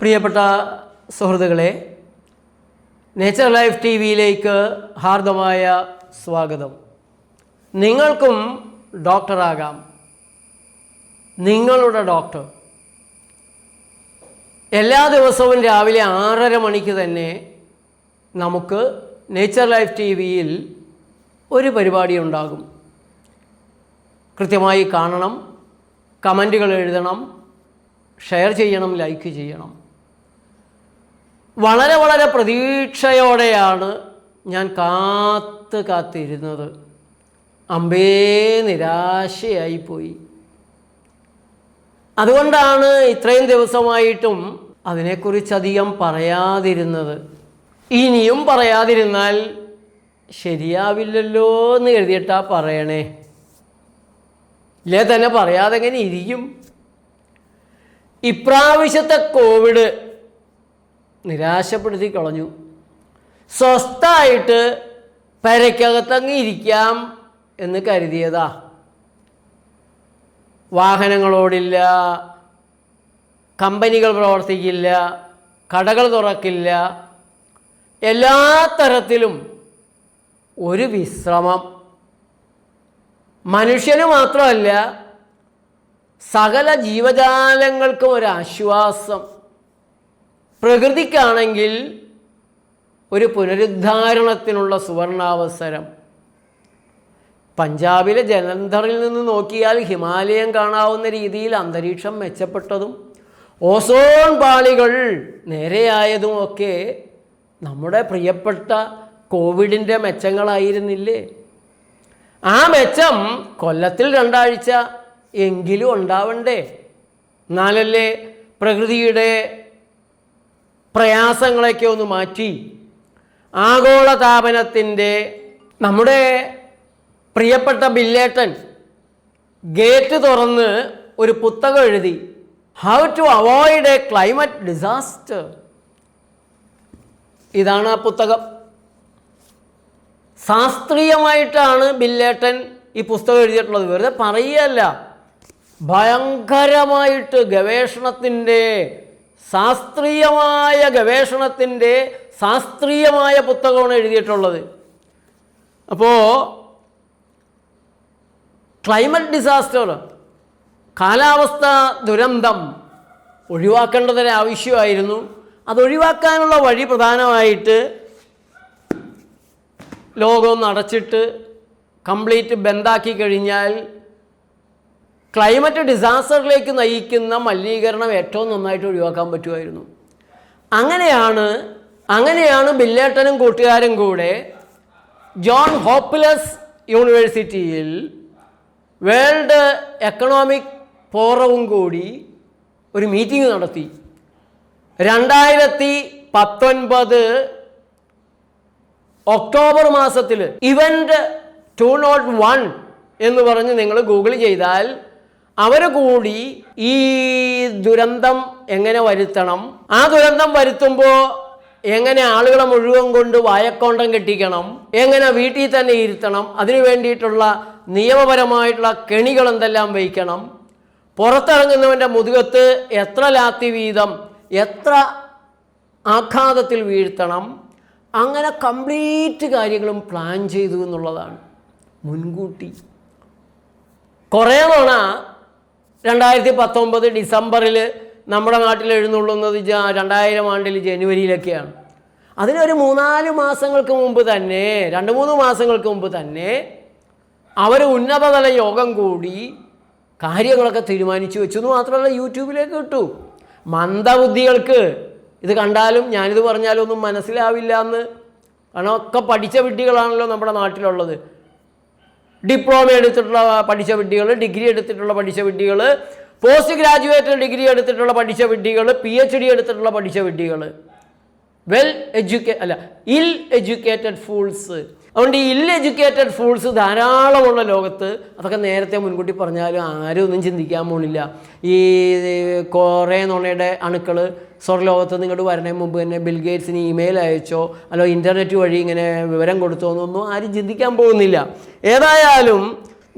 പ്രിയപ്പെട്ട സുഹൃത്തുക്കളെ nature life T വിയിലേക്ക് ഹാർദമായ സ്വാഗതം. നിങ്ങൾക്കും ഡോക്ടറാകാം. നിങ്ങളുടെ ഡോക്ടർ. എല്ലാ ദിവസവും രാവിലെ ആറര മണിക്ക് തന്നെ നമുക്ക് നേച്ചർ ലൈഫ് ടി വിയിൽ ഒരു പരിപാടി ഉണ്ടാകും. കൃത്യമായി കാണണം കമന്റുകൾ എഴുതണം ഷെയർ ചെയ്യണം ലൈക്ക് ചെയ്യണം. വളരെ വളരെ പ്രതീക്ഷയോടെയാണ് ഞാൻ കാത്ത് കാത്തിരുന്നത്. അമ്പേ നിരാശയായിപ്പോയി. അതുകൊണ്ടാണ് ഇത്രയും ദിവസമായിട്ടും അതിനെക്കുറിച്ചധികം പറയാതിരുന്നത്. ഇനിയും പറയാതിരുന്നാൽ ശരിയാവില്ലല്ലോ എന്ന് എഴുതിയിട്ടാ പറയണേ. ഇല്ലേ തന്നെ പറയാതെങ്ങനെ ഇരിക്കും? ഇപ്രാവശ്യത്തെ കോവിഡ് നിരാശപ്പെടുത്തി കളഞ്ഞു. സ്വസ്ഥായിട്ട് പെരയ്ക്കകത്തങ്ങ് ഇരിക്കാം എന്ന് കരുതിയതാ. വാഹനങ്ങളോടില്ല കമ്പനികൾ പ്രവർത്തിക്കില്ല കടകൾ തുറക്കില്ല എല്ലാ തരത്തിലും ഒരു വിശ്രമം. മനുഷ്യന് മാത്രമല്ല സകല ജീവജാലങ്ങൾക്കും ഒരു ആശ്വാസം. പ്രകൃതിക്കാണെങ്കിൽ ഒരു പുനരുദ്ധാരണത്തിനുള്ള സുവർണാവസരം. പഞ്ചാബിലെ ജലന്ധറിൽ നിന്ന് നോക്കിയാൽ ഹിമാലയം കാണാവുന്ന രീതിയിൽ അന്തരീക്ഷം മെച്ചപ്പെട്ടതും ഓസോൺ പാളികൾ നേരെയായതുമൊക്കെ നമ്മുടെ പ്രിയപ്പെട്ട കോവിഡിന്റെ മെച്ചങ്ങളായിരുന്നില്ലേ? ആ മെച്ചം കൊല്ലത്തിൽ രണ്ടാഴ്ച എങ്കിലും ഉണ്ടാവണ്ടേ? എന്നാലല്ലേ പ്രകൃതിയുടെ പ്രയാസങ്ങളൊക്കെ ഒന്ന് മാറ്റി ആഗോളതാപനത്തിന്റെ നമ്മുടെ പ്രിയപ്പെട്ട ബില്ലേട്ടൻ ഗേറ്റ് തുറന്ന് ഒരു പുസ്തകം എഴുതി. How to avoid a climate disaster ഇതാണ് ആ പുസ്തകം. ശാസ്ത്രീയമായിട്ടാണ് ബില്ലേട്ടൻ ഈ പുസ്തകം എഴുതിയിട്ടുള്ളത്. വെറുതെ പറയല്ല ഭയങ്കരമായിട്ട് ഗവേഷണത്തിന്റെ ശാസ്ത്രീയമായ ഗവേഷണത്തിന്റെ ശാസ്ത്രീയമായ പുസ്തകമാണ് എഴുതിയിട്ടുള്ളത്. അപ്പോൾ ക്ലൈമറ്റ് ഡിസാസ്റ്റർ കാലാവസ്ഥ ദുരന്തം ഒഴിവാക്കേണ്ടതിന് ആവശ്യമായിരുന്നു. അതൊഴിവാക്കാനുള്ള വഴി പ്രധാനമായിട്ട് ലോകം അടച്ചിട്ട് കംപ്ലീറ്റ് ബന്ധാക്കി കഴിഞ്ഞാൽ ക്ലൈമറ്റ് ഡിസാസ്റ്ററിലേക്ക് നയിക്കുന്ന മലിനീകരണം ഏറ്റവും നന്നായിട്ട് ഒഴിവാക്കാൻ പറ്റുമായിരുന്നു. അങ്ങനെയാണ് അങ്ങനെയാണ് ബില്ലേട്ടനും കൂട്ടുകാരും കൂടെ ജോൺ ഹോപ്പ്ലെസ് യൂണിവേഴ്സിറ്റിയിൽ വേൾഡ് എക്കണോമിക് ഫോറവും കൂടി ഒരു മീറ്റിംഗ് നടത്തി. രണ്ടായിരത്തി പത്തൊൻപത് ഒക്ടോബർ മാസത്തിൽ ഇവന്റ് ടു നോട്ട് വൺ എന്ന് പറഞ്ഞ് നിങ്ങൾ ഗൂഗിൾ ചെയ്താൽ അവർ കൂടി ഈ ദുരന്തം എങ്ങനെ വരുത്തണം? ആ ദുരന്തം വരുത്തുമ്പോൾ എങ്ങനെ ആളുകളെ മുഴുവൻ കൊണ്ട് വായക്കോണ്ടം കെട്ടിക്കണം? എങ്ങനെ വീട്ടിൽ തന്നെ ഇരുത്തണം? അതിനു വേണ്ടിയിട്ടുള്ള നിയമപരമായിട്ടുള്ള കെണികൾ എന്തെല്ലാം വയ്ക്കണം പുറത്തിറങ്ങുന്നവന്റെ മുതുകത്ത് എത്ര ലാത്തി വീതം എത്ര ആഘാതത്തിൽ വീഴ്ത്തണം? അങ്ങനെ കംപ്ലീറ്റ് കാര്യങ്ങളും പ്ലാൻ ചെയ്തു എന്നുള്ളതാണ് മുൻകൂട്ടി. കുറേ തവണ രണ്ടായിരത്തി പത്തൊമ്പത് ഡിസംബറിൽ നമ്മുടെ നാട്ടിൽ എഴുന്നള്ളുന്നത് രണ്ടായിരം ആണ്ടിൽ ജനുവരിയിലൊക്കെയാണ്. അതിനൊരു മൂന്നാൽ മാസങ്ങൾക്ക് മുമ്പ് തന്നെ രണ്ട് മൂന്ന് മാസങ്ങൾക്ക് മുമ്പ് തന്നെ അവർ ഉന്നതതല യോഗം കൂടി കാര്യങ്ങളൊക്കെ തീരുമാനിച്ചു വെച്ചു. എന്ന് മാത്രമല്ല യൂട്യൂബിലേക്ക് ഇട്ടു. മന്ദബുദ്ധികൾക്ക് ഇത് കണ്ടാലും ഞാനിത് പറഞ്ഞാലും ഒന്നും മനസ്സിലാവില്ല എന്ന്. കാരണം ഒക്കെ പഠിച്ച വിഡ്ഢികളാണല്ലോ നമ്മുടെ നാട്ടിലുള്ളത്. ഡിപ്ലോമ എടുത്തിട്ടുള്ള പഠിച്ച വിഡ്ഢികൾ ഡിഗ്രി എടുത്തിട്ടുള്ള പഠിച്ച വിഡ്ഢികൾ പോസ്റ്റ് ഗ്രാജുവേറ്റ് ഡിഗ്രി എടുത്തിട്ടുള്ള പഠിച്ച വിഡ്ഢികൾ പി എച്ച് ഡി എടുത്തിട്ടുള്ള പഠിച്ച വിഡ്ഢികൾ വെൽ എഡ്യൂക്കേ അല്ല ഇൽ എഡ്യൂക്കേറ്റഡ് ഫൂൾസ് അതുകൊണ്ട് ഈ ഇൽ എഡ്യൂക്കേറ്റഡ് ഫൂൾസ് ധാരാളമുള്ള ലോകത്ത് അതൊക്കെ നേരത്തെ മുൻകൂട്ടി പറഞ്ഞാലും ആരും ഒന്നും ചിന്തിക്കാൻ പോണില്ല. ഈ കുറേ നുണയുടെ അണുക്കൾ സ്വർലോകത്ത് നിങ്ങോട്ട് വരണേ മുമ്പ് തന്നെ ബിൽഗേറ്റ്സിന് ഇമെയിൽ അയച്ചോ അല്ലോ ഇന്റർനെറ്റ് വഴി ഇങ്ങനെ വിവരം കൊടുത്തോ എന്നൊന്നും ആരും ചിന്തിക്കാൻ പോകുന്നില്ല. ഏതായാലും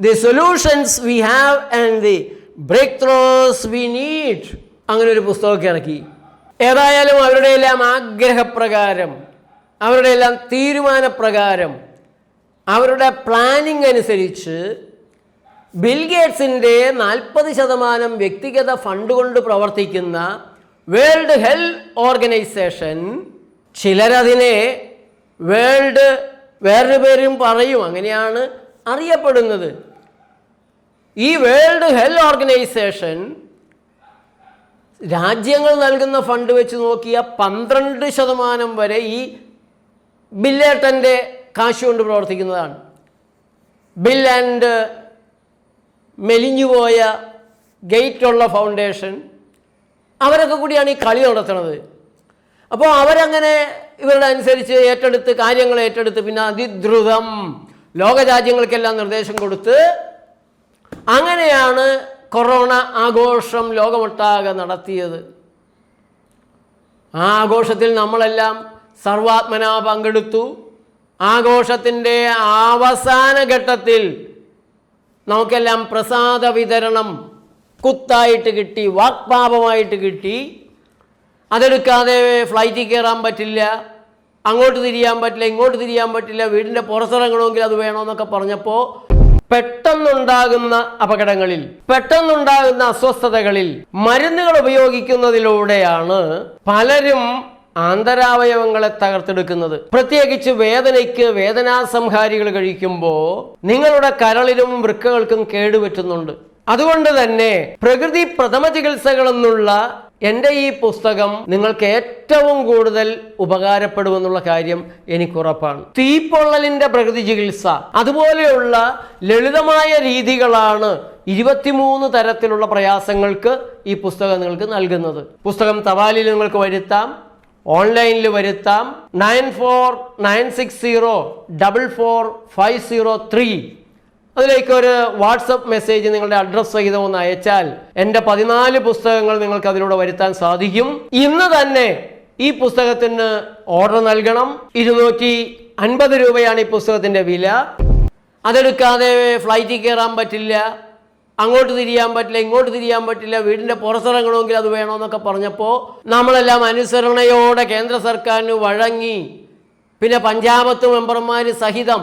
the solutions we have and the breakthroughs we need അങ്ങനെ ഒരു പുസ്തകമൊക്കെ ഇറക്കി. ഏതായാലും അവരുടെ എല്ലാം ആഗ്രഹപ്രകാരം അവരുടെ എല്ലാം തീരുമാനപ്രകാരം അവരുടെ പ്ലാനിംഗ് അനുസരിച്ച് ബിൽഗേറ്റ്സിന്റെ നാൽപ്പത് ശതമാനം വ്യക്തിഗത ഫണ്ട് കൊണ്ട് പ്രവർത്തിക്കുന്ന വേൾഡ് ഹെൽത്ത് ഓർഗനൈസേഷൻ ചിലരതിനെ വേൾഡ് വേറൊരു പേരും പറയും അങ്ങനെയാണ് അറിയപ്പെടുന്നത്. ഈ വേൾഡ് ഹെൽത്ത് ഓർഗനൈസേഷൻ രാജ്യങ്ങൾ നൽകുന്ന ഫണ്ട് വെച്ച് നോക്കിയ പന്ത്രണ്ട് ശതമാനം വരെ ഈ ബില്ലേട്ടന്റെ കാശ് കൊണ്ട് പ്രവർത്തിക്കുന്നതാണ്. ബിൽ ആൻഡ് മെലിഞ്ഞുപോയ ഗേറ്റുള്ള ഫൗണ്ടേഷൻ. അവരൊക്കെ കൂടിയാണ് ഈ കളി നടത്തുന്നത്. അപ്പോൾ അവരങ്ങനെ ഇവരുടെ അനുസരിച്ച് ഏറ്റെടുത്ത് കാര്യങ്ങൾ ഏറ്റെടുത്ത് പിന്നെ അതിദ്രുതം ലോകരാജ്യങ്ങൾക്കെല്ലാം നിർദ്ദേശം കൊടുത്ത് അങ്ങനെയാണ് കൊറോണ ആഘോഷം ലോകമൊട്ടാകെ നടത്തിയത്. ആ ആഘോഷത്തിൽ നമ്മളെല്ലാം സർവാത്മന പങ്കെടുത്തു. ആഘോഷത്തിന്റെ അവസാന ഘട്ടത്തിൽ നമുക്കെല്ലാം പ്രസാദ വിതരണം കുത്തായിട്ട് കിട്ടി വാക്പാപമായിട്ട് കിട്ടി. അതെടുക്കാതെ ഫ്ലൈറ്റിൽ കയറാൻ പറ്റില്ല അങ്ങോട്ട് തിരിയാൻ പറ്റില്ല ഇങ്ങോട്ട് തിരിയാൻ പറ്റില്ല വീടിന്റെ പുറത്തിറങ്ങണമെങ്കിൽ അത് വേണമെന്നൊക്കെ പറഞ്ഞപ്പോൾ പെട്ടെന്നുണ്ടാകുന്ന അപകടങ്ങളിൽ പെട്ടെന്നുണ്ടാകുന്ന അസ്വസ്ഥതകളിൽ മരുന്നുകൾ ഉപയോഗിക്കുന്നതിലൂടെയാണ് പലരും ആന്തരാവയവങ്ങളെ തകർത്തെടുക്കുന്നത്. പ്രത്യേകിച്ച് വേദനയ്ക്ക് വേദനാസംഹാരികൾ കഴിക്കുമ്പോൾ നിങ്ങളുടെ കരളിലും വൃക്കകൾക്കും കേടുപറ്റുന്നുണ്ട്. അതുകൊണ്ട് തന്നെ പ്രകൃതി പ്രഥമ ചികിത്സകളെന്നുള്ള എന്റെ ഈ പുസ്തകം നിങ്ങൾക്ക് ഏറ്റവും കൂടുതൽ ഉപകാരപ്പെടുമെന്നുള്ള കാര്യം എനിക്കുറപ്പാണ്. തീപ്പൊള്ളലിന്റെ പ്രകൃതി ചികിത്സ അതുപോലെയുള്ള ലളിതമായ രീതികളാണ് ഇരുപത്തിമൂന്ന് തരത്തിലുള്ള പ്രയാസങ്ങൾക്ക് ഈ പുസ്തകം നിങ്ങൾക്ക് നൽകുന്നത്. പുസ്തകം തപാലിൽ നിങ്ങൾക്ക് വരുത്താം. ഓൺലൈനിൽ വരുത്താം. Nine four nine six zero double four five zero three. അതിലേക്ക് ഒരു വാട്സപ്പ് മെസ്സേജ് നിങ്ങളുടെ അഡ്രസ്സ് സഹിതം ഒന്ന് അയച്ചാൽ എന്റെ പതിനാല് പുസ്തകങ്ങൾ നിങ്ങൾക്ക് അതിലൂടെ വരുത്താൻ സാധിക്കും. ഇന്ന് തന്നെ ഈ പുസ്തകത്തിന് ഓർഡർ നൽകണം. ഇരുന്നൂറ്റി അൻപത് രൂപയാണ് ഈ പുസ്തകത്തിന്റെ വില. അതെടുക്കാതെ ഫ്ലൈറ്റിൽ കയറാൻ പറ്റില്ല. അങ്ങോട്ട് തിരിയാൻ പറ്റില്ല ഇങ്ങോട്ട് തിരിയാൻ പറ്റില്ല വീടിന്റെ പുറത്തിറങ്ങണമെങ്കിൽ അത് വേണമെന്നൊക്കെ പറഞ്ഞപ്പോൾ നമ്മളെല്ലാം അനുസരണയോടെ കേന്ദ്ര സർക്കാരിന് വഴങ്ങി. പിന്നെ പഞ്ചായത്ത് മെമ്പർമാർ സഹിതം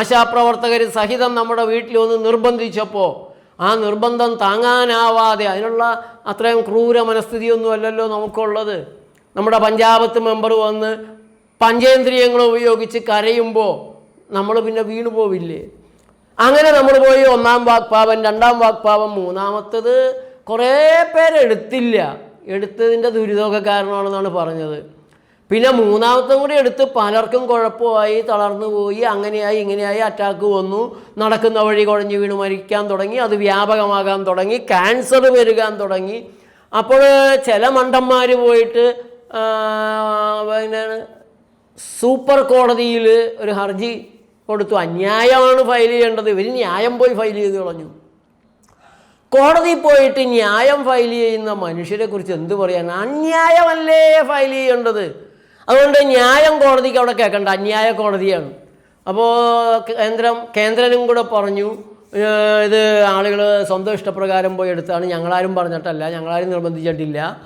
ആശാപ്രവർത്തകർ സഹിതം നമ്മുടെ വീട്ടിൽ ഒന്ന് നിർബന്ധിച്ചപ്പോൾ ആ നിർബന്ധം താങ്ങാനാവാതെ അതിനുള്ള അത്രയും ക്രൂര മനസ്ഥിതിയൊന്നും അല്ലല്ലോ നമുക്കുള്ളത്. നമ്മുടെ പഞ്ചായത്ത് മെമ്പർ വന്ന് പഞ്ചേന്ദ്രിയങ്ങൾ ഉപയോഗിച്ച് കരയുമ്പോൾ നമ്മൾ പിന്നെ വീണു പോവില്ലേ അങ്ങനെ നമ്മൾ പോയി ഒന്നാം വാക്പാവൻ രണ്ടാം വാക്പാവൻ മൂന്നാമത്തത് കുറേ പേരെടുത്തില്ല എടുത്തതിന്റെ ദുരിതമൊക്കെ കാരണമാണെന്നാണ് പറഞ്ഞത്. പിന്നെ മൂന്നാമത്തും കൂടി എടുത്ത് പലർക്കും കുഴപ്പമായി തളർന്നു പോയി അങ്ങനെയായി ഇങ്ങനെയായി അറ്റാക്ക് വന്നു. നടക്കുന്ന വഴി കുഴഞ്ഞു വീണ് മരിക്കാൻ തുടങ്ങി അത് വ്യാപകമാകാൻ തുടങ്ങി ക്യാൻസർ വരികാൻ തുടങ്ങി. അപ്പോൾ ചില മണ്ടന്മാർ പോയിട്ട് പിന്നെ സൂപ്പർ കോടതിയിൽ ഒരു ഹർജി കൊടുത്തു. അന്യായമാണ് ഫയൽ ചെയ്യേണ്ടത്. ഇവർ ന്യായം പോയി ഫയൽ ചെയ്ത് കളഞ്ഞു. കോടതി പോയിട്ട് ന്യായം ഫയൽ ചെയ്യുന്ന മനുഷ്യരെ കുറിച്ച് എന്ത് പറയാൻ? അന്യായമല്ലേ ഫയൽ ചെയ്യേണ്ടത്? അതുകൊണ്ട് ന്യായം കോടതിക്ക് അവിടെ കേൾക്കണ്ട. അന്യായ കോടതിയാണ്. അപ്പോൾ കേന്ദ്രം കേന്ദ്രനും കൂടെ പറഞ്ഞു ഇത് ആളുകൾ സ്വന്തം ഇഷ്ടപ്രകാരം പോയി എടുത്താണ്. ഞങ്ങളാരും പറഞ്ഞിട്ടല്ല. ഞങ്ങളാരും നിർബന്ധിച്ചിട്ടില്ല.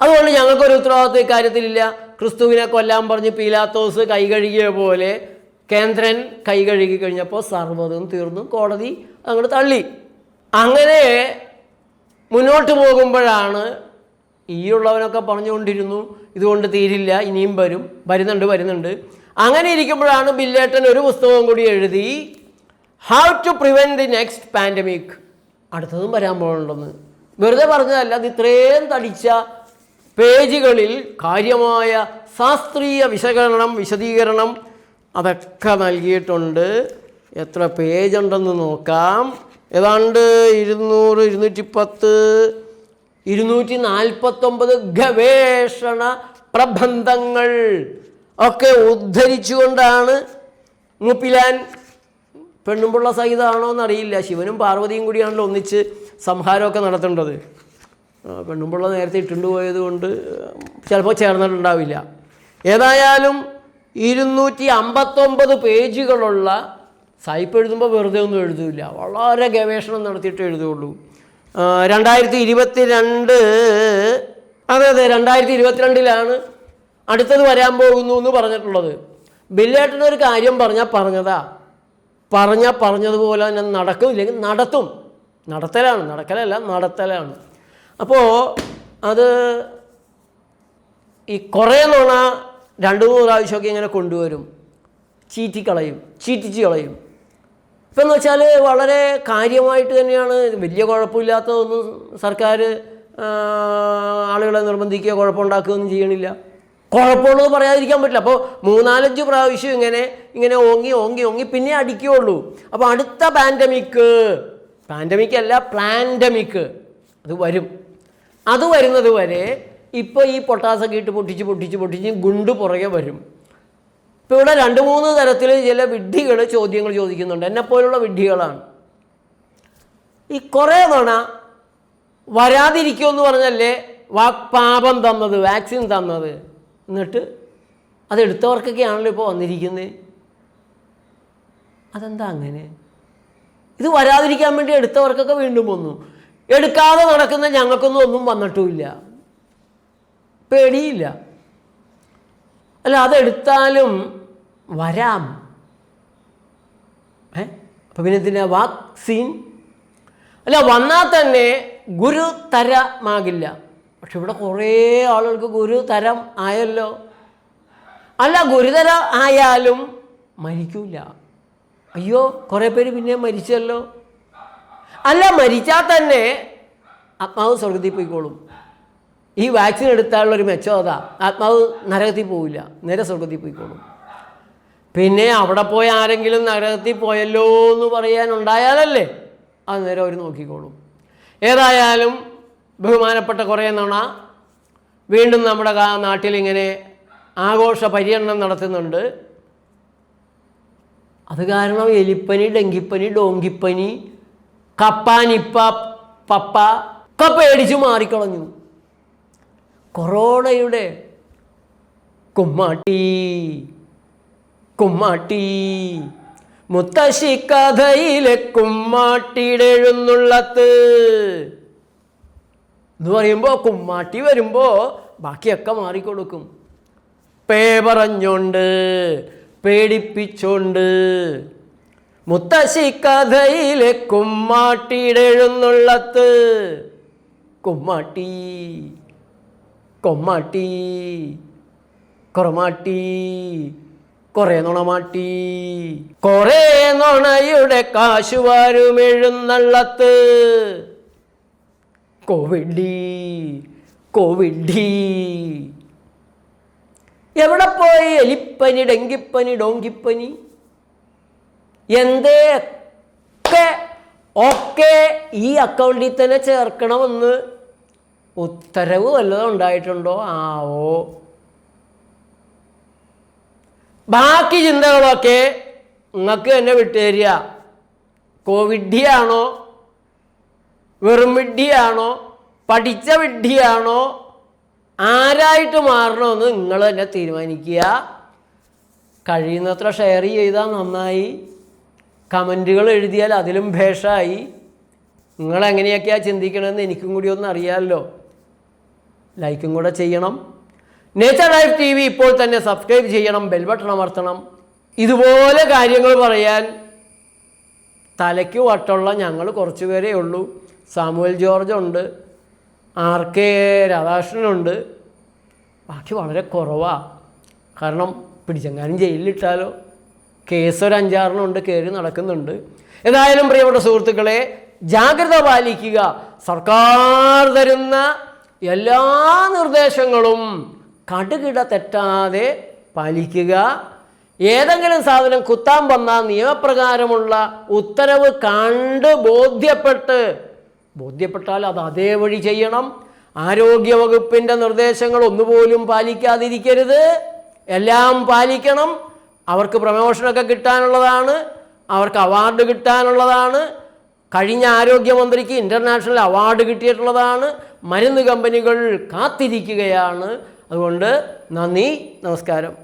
അതുകൊണ്ട് ഞങ്ങൾക്കൊരു ഉത്തരവാദിത്വം ഇക്കാര്യത്തിലില്ല. ക്രിസ്തുവിനെ കൊല്ലാൻ പറഞ്ഞ് പീലാത്തോസ് കൈകഴുകിയ പോലെ കേന്ദ്രൻ കൈ കഴുകി കഴിഞ്ഞപ്പോൾ സർവതും തീർന്നു കോടതി അങ്ങോട്ട് തള്ളി. അങ്ങനെ മുന്നോട്ട് പോകുമ്പോഴാണ് ഈ ഉള്ളവനൊക്കെ പറഞ്ഞുകൊണ്ടിരുന്നു ഇതുകൊണ്ട് തീരില്ല ഇനിയും വരും വരുന്നുണ്ട് വരുന്നുണ്ട്. അങ്ങനെ ഇരിക്കുമ്പോഴാണ് ബില്ലേട്ടൻ ഒരു പുസ്തകം കൂടി എഴുതി how to prevent the next pandemic അടുത്തതും വരാൻ പോകുന്നുണ്ടെന്ന്. വെറുതെ പറഞ്ഞതല്ല അത് ഇത്രയും തടിച്ച പേജുകളിൽ കാര്യമായ ശാസ്ത്രീയ വിശകലനം വിശദീകരണം അതൊക്കെ നൽകിയിട്ടുണ്ട്. എത്ര പേജ് ഉണ്ടെന്ന് നോക്കാം. ഏതാണ്ട് ഇരുന്നൂറ് ഇരുന്നൂറ്റി പത്ത് ഇരുന്നൂറ്റി നാൽപ്പത്തൊമ്പത് ഗവേഷണ പ്രബന്ധങ്ങൾ ഒക്കെ ഉദ്ധരിച്ചുകൊണ്ടാണ് മുപ്പിലാൻ പെണ്ണുമ്പുള്ള സഹിതമാണോ എന്നറിയില്ല. ശിവനും പാർവതിയും കൂടിയാണല്ലോ ഒന്നിച്ച് സംഹാരമൊക്കെ നടത്തേണ്ടത്. പെണ്ണുമ്പുള്ള നേരത്തെ ഇട്ടുണ്ട് പോയത് കൊണ്ട് ചിലപ്പോൾ ചേർന്നിട്ടുണ്ടാവില്ല. ഏതായാലും ഇരുന്നൂറ്റി അമ്പത്തൊമ്പത് പേജുകളുള്ള സായിപ്പ് എഴുതുമ്പോൾ വെറുതെ ഒന്നും എഴുതില്ല വളരെ ഗവേഷണം നടത്തിയിട്ട് എഴുതുകയുള്ളൂ രണ്ടായിരത്തി ഇരുപത്തി രണ്ട് അതെ അതെ രണ്ടായിരത്തി ഇരുപത്തിരണ്ടിലാണ് അടുത്തത് വരാൻ പോകുന്നു എന്ന് പറഞ്ഞിട്ടുള്ളത്. ബില്ലേട്ടൻ ഒരു കാര്യം പറഞ്ഞാൽ പറഞ്ഞതാ. പറഞ്ഞാൽ പറഞ്ഞതുപോലെ തന്നെ നടക്കും ഇല്ലെങ്കിൽ നടത്തും. നടത്തലാണ് നടക്കലല്ല നടത്തലാണ്. അപ്പോൾ അത് ഈ കുറേ നുണ രണ്ട് മൂന്ന് പ്രാവശ്യമൊക്കെ ഇങ്ങനെ കൊണ്ടുവരും. ചീറ്റിക്കളയും ചീറ്റിച്ച് കളയും. ഇപ്പം എന്ന് വെച്ചാൽ വളരെ കാര്യമായിട്ട് തന്നെയാണ്. വലിയ കുഴപ്പമില്ലാത്തതൊന്നും സർക്കാർ ആളുകളെ നിർബന്ധിക്കുകയോ കുഴപ്പമുണ്ടാക്കുകയൊന്നും ചെയ്യണില്ല. കുഴപ്പമുള്ളത് പറയാതിരിക്കാൻ പറ്റില്ല. അപ്പോൾ മൂന്നാലഞ്ച് പ്രാവശ്യം ഇങ്ങനെ ഇങ്ങനെ ഓങ്ങി ഓങ്ങി ഓങ്ങി പിന്നെ അടിക്കുകയുള്ളൂ. അപ്പോൾ അടുത്ത പാൻഡമിക്ക് പാൻഡമിക് അല്ല പ്ലാൻഡമിക് അത് വരും. അത് വരുന്നത് വരെ ഇപ്പോൾ ഈ പൊട്ടാസൊക്കെ ഇട്ട് പൊട്ടിച്ച് പൊട്ടിച്ച് പൊട്ടിച്ച് ഗുണ്ട് പുറകെ വരും. ഇപ്പോൾ ഇവിടെ രണ്ട് മൂന്ന് തരത്തിൽ ചില വിഡ്ഢികൾ ചോദ്യങ്ങൾ ചോദിക്കുന്നുണ്ട്. എന്നെപ്പോലുള്ള വിഡ്ഢികളാണ്. ഈ കുറേ തവണ വരാതിരിക്കുമെന്ന് പറഞ്ഞല്ലേ വാക്പാപം പാപം തന്നത് വാക്സിൻ തന്നത്. എന്നിട്ട് അതെടുത്തവർക്കൊക്കെയാണല്ലോ ഇപ്പോൾ വന്നിരിക്കുന്നത് അതെന്താ അങ്ങനെ? ഇത് വരാതിരിക്കാൻ വേണ്ടി എടുത്തവർക്കൊക്കെ വീണ്ടും വന്നു. എടുക്കാതെ നടക്കുന്ന ഞങ്ങൾക്കൊന്നും ഒന്നും വന്നിട്ടുമില്ല. പേടിയില്ല. അല്ല അതെടുത്താലും വരാം. ഏ? അപ്പം പിന്നെ എന്തിനാ? വാക്സിൻ. അല്ല വന്നാൽ തന്നെ ഗുരുതരമാകില്ല പക്ഷെ ഇവിടെ കുറേ ആളുകൾക്ക് ഗുരുതരം ആയല്ലോ. അല്ല ഗുരുതര ആയാലും മരിക്കൂല. അയ്യോ കുറേ പേര് പിന്നെ മരിച്ചല്ലോ. അല്ല മരിച്ചാൽ തന്നെ ആത്മാവ് സ്വർഗത്തിൽ പോയിക്കോളും. ഈ വാക്സിൻ എടുത്താലുള്ള ഒരു അതാ. ആത്മാവ് നരകത്തിൽ പോവില്ല. നേരെ സ്വർഗത്തിൽ പോയിക്കോളും. പിന്നെ അവിടെ പോയ ആരെങ്കിലും നരകത്തിൽ പോയല്ലോ എന്ന് പറയാനുണ്ടായാലല്ലേ അത് നേരെ അവർ നോക്കിക്കോളും. ഏതായാലും ബഹുമാനപ്പെട്ട കുറേ നണ. വീണ്ടും നമ്മുടെ നാട്ടിലിങ്ങനെ ആഘോഷ പര്യടനം നടത്തുന്നുണ്ട്. അത് കാരണം എലിപ്പനി ഡെങ്കിപ്പനി ഡോങ്കിപ്പനി കപ്പാനിപ്പ പപ്പ ഒക്കെ പേടിച്ച് മാറിക്കളഞ്ഞു. കൊറോണയുടെ കുമ്മാട്ടി കുമ്മാട്ടി. മുത്തശ്ശി കഥയിലെ കുമ്മാട്ടിയുടെ എഴുന്നുള്ളത്ത് എന്ന് പറയുമ്പോൾ കുമ്മാട്ടി വരുമ്പോൾ ബാക്കിയൊക്കെ മാറിക്കൊടുക്കും. പേ പറഞ്ഞോണ്ട് പേടിപ്പിച്ചോണ്ട്. മുത്തശ്ശി കഥയിലെ കുമ്മാട്ടിയുടെ എഴുന്നുള്ളത്ത് കുമ്മാട്ടി. കൊമ്മാട്ടി. കുറമാട്ടി. കുറേ നുണമാട്ടി. കുറേ നുണയുടെ കാശുവാരും എഴുന്നള്ളത്ത്. കോവിഡി കോവിഡി. എവിടെ പോയി എലിപ്പനി ഡെങ്കിപ്പനി ഡോങ്കിപ്പനി? എന്തേ ഒക്കെ ഒക്കെ ഈ അക്കൗണ്ടിൽ തന്നെ ചേർക്കണമെന്ന് ഉത്തരവ് വല്ലതും ഉണ്ടായിട്ടുണ്ടോ? ആവോ ബാക്കി ചിന്തകളൊക്കെ നിങ്ങൾക്ക് തന്നെ വിട്ടുതരിക. കോവിഡിയാണോ വെറും വിഡ്ഢിയാണോ പഠിച്ച വിഡ്ഢിയാണോ ആരായിട്ട് മാറണമെന്ന് നിങ്ങൾ തന്നെ തീരുമാനിക്കുക. കഴിയുന്നത്ര ഷെയർ ചെയ്താൽ നന്നായി. കമന്റുകൾ എഴുതിയാൽ അതിലും ഭേഷായി. നിങ്ങളെങ്ങനെയൊക്കെയാണ് ചിന്തിക്കണമെന്ന് എനിക്കും കൂടി ഒന്ന് അറിയാമല്ലോ ലൈക്കും കൂടെ ചെയ്യണം. നേച്ചർ ലൈഫ് ടി വി ഇപ്പോൾ തന്നെ സബ്സ്ക്രൈബ് ചെയ്യണം ബെൽ ബട്ടൺ അമർത്തണം. ഇതുപോലെ കാര്യങ്ങൾ പറയാൻ തലയ്ക്ക് വട്ടുള്ള ഞങ്ങൾ കുറച്ച് പേരേ ഉള്ളൂ. സാമുവൽ ജോർജ് ഉണ്ട്. ആർ കെ രാധാകൃഷ്ണനുണ്ട് ബാക്കി വളരെ കുറവാണ് കാരണം പിടിച്ചെങ്ങാനും ജയിലിലിട്ടാലോ. കേസ് ഒരു അഞ്ചാറിനുണ്ട് കയറി നടക്കുന്നുണ്ട്. ഏതായാലും പ്രിയപ്പെട്ട സുഹൃത്തുക്കളെ ജാഗ്രത പാലിക്കുക. സർക്കാർ തരുന്ന എല്ലാ നിർദ്ദേശങ്ങളും കടുകിട തെറ്റാതെ പാലിക്കുക. ഏതെങ്കിലും സാധനം കുത്താൻ വന്ന നിയമപ്രകാരമുള്ള ഉത്തരവ് കണ്ട് ബോധ്യപ്പെട്ട് ബോധ്യപ്പെട്ടാൽ അത് അതേ വഴി ചെയ്യണം. ആരോഗ്യവകുപ്പിന്റെ നിർദ്ദേശങ്ങൾ ഒന്നുപോലും പാലിക്കാതിരിക്കരുത്. എല്ലാം പാലിക്കണം. അവർക്ക് പ്രമോഷനൊക്കെ കിട്ടാനുള്ളതാണ്. അവർക്ക് അവാർഡ് കിട്ടാനുള്ളതാണ്. കഴിഞ്ഞ ആരോഗ്യമന്ത്രിക്ക് ഇന്റർനാഷണൽ അവാർഡ് കിട്ടിയിട്ടുള്ളതാണ്. മരുന്ന് കമ്പനികൾ കാത്തിരിക്കുകയാണ്. അതുകൊണ്ട് നന്ദി നമസ്കാരം.